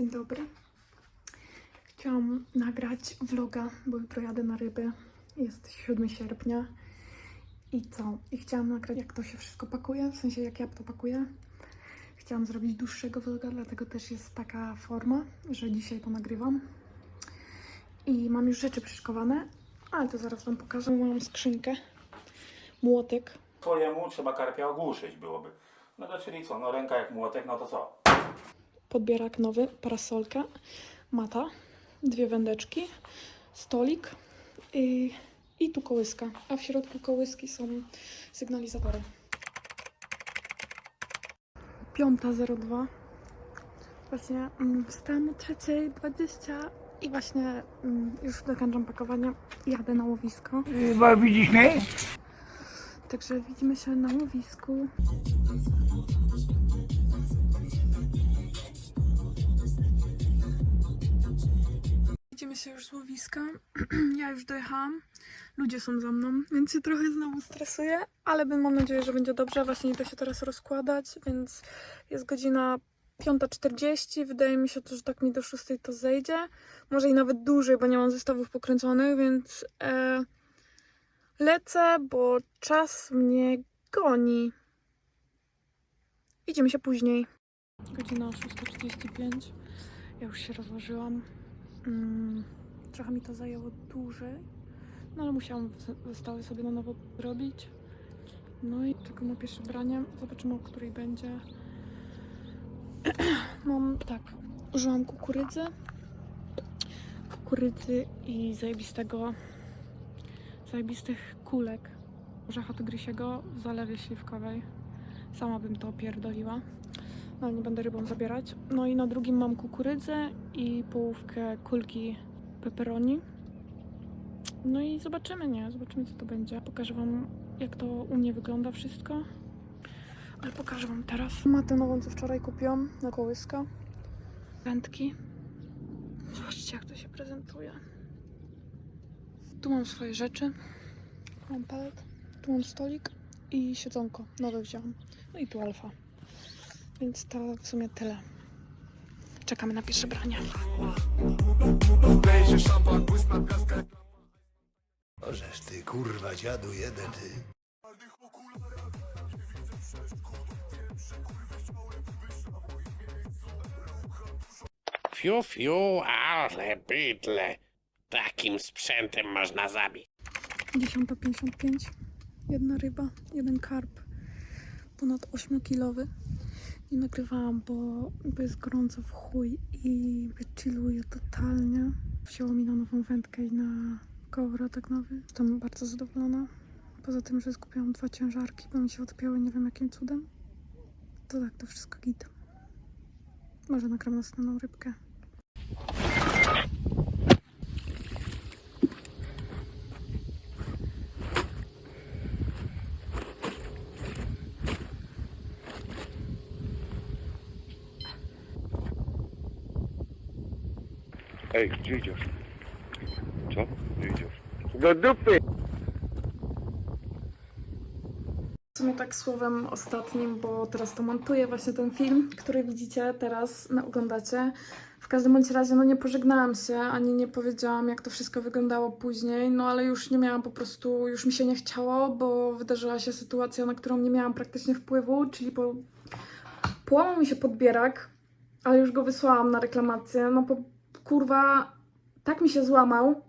Dzień dobry. Chciałam nagrać vloga, bo jutro jadę na ryby. Jest 7 sierpnia. I co? I chciałam nagrać, jak to się wszystko pakuje, w sensie jak ja to pakuję. Chciałam zrobić dłuższego vloga, dlatego też jest taka forma, że dzisiaj to nagrywam. I mam już rzeczy przyszykowane, ale to zaraz Wam pokażę. Mam skrzynkę, młotek, Twojemu trzeba karpia ogłuszyć byłoby. No to czyli co, no ręka jak młotek, no to co? Podbierak nowy, parasolka, mata, dwie wędeczki, stolik i, i tu kołyska. A w środku kołyski są sygnalizatory. 5.02 Właśnie mm, wstałam o 3.20 i właśnie mm, już dokończam pakowanie. Jadę na łowisko. Bo widzisz mnie? Także widzimy się na łowisku. Widzimy się już z łowiska. Ja już dojechałam. Ludzie są za mną, więc się trochę znowu stresuję, ale mam nadzieję, że będzie dobrze. Właśnie idę się teraz rozkładać, więc jest godzina 5.40. Wydaje mi się, to, że tak mi do 6 to zejdzie. Może i nawet dłużej, bo nie mam zestawów pokręconych, więc e, lecę, bo czas mnie goni. Widzimy się później. Godzina 6.35. Ja już się rozłożyłam. Mm, trochę mi to zajęło dłużej, no ale musiałam wy- wystawy sobie na nowo robić. No i czekam na pierwsze branie. Zobaczymy, o której będzie. Mam tak, użyłam kukurydzy. Kukurydzy i zajebistego, zajebistych kulek orzecha tygrysiego w zalewie śliwkowej. Sama bym to opierdoliła. Ale nie będę rybą zabierać. No i na drugim mam kukurydzę i połówkę kulki pepperoni. No i zobaczymy, nie? Zobaczymy, co to będzie. Pokażę Wam, jak to u mnie wygląda wszystko. Ale pokażę Wam teraz. Matę nową, co wczoraj kupiłam na kołyska. Wędki. Zobaczcie, jak to się prezentuje. Tu mam swoje rzeczy. Mam palet. Tu mam stolik i siedzonko. Nowe wziąłam. No i tu alfa. Więc to w sumie tyle. Czekamy na pierwsze branie. Możesz ty, kurwa, dziadu jeden, ty. Fiu, fiu, ale bydle. Takim sprzętem można zabić. 10.55. Jedna ryba, jeden karp. Ponad 8-kilowy. Nie nagrywałam, bo, jest gorąco w chuj i wychilluję totalnie. Wzięło mi na nową wędkę i na kołowrotek nowy. Jestem bardzo zadowolona. Poza tym, że skupiłam dwa ciężarki, bo mi się odpięły nie wiem jakim cudem. To tak, to wszystko git. Może nagram następną rybkę. Ej, gdzie idziesz? Co? Gdzie idziesz? Do dupy! W sumie tak słowem ostatnim, bo teraz to montuję właśnie ten film, który widzicie teraz, na, oglądacie. W każdym bądź razie, no nie pożegnałam się, ani nie powiedziałam, jak to wszystko wyglądało później, no ale już nie miałam po prostu, już mi się nie chciało, bo wydarzyła się sytuacja, na którą nie miałam praktycznie wpływu, czyli po, połamał mi się podbierak, ale już go wysłałam na reklamację, no po kurwa, tak mi się złamał,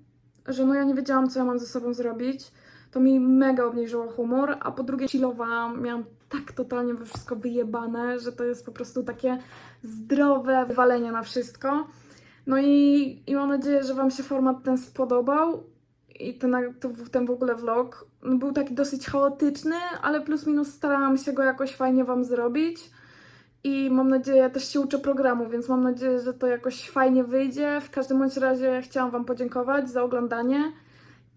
że no ja nie wiedziałam, co ja mam ze sobą zrobić to mi mega obniżyło humor, a po drugie chillowałam, miałam tak totalnie we wszystko wyjebane, że to jest po prostu takie zdrowe wywalenie na wszystko. No i, i mam nadzieję, że Wam się format ten spodobał i ten, ten w ogóle vlog no, był taki dosyć chaotyczny, ale plus minus starałam się go jakoś fajnie Wam zrobić. I mam nadzieję, ja też się uczę programu, więc mam nadzieję, że to jakoś fajnie wyjdzie. W każdym bądź razie chciałam Wam podziękować za oglądanie.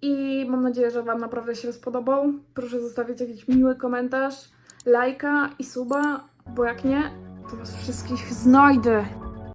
I mam nadzieję, że Wam naprawdę się spodobał. Proszę zostawić jakiś miły komentarz, lajka i suba, bo jak nie, to Was wszystkich znajdę.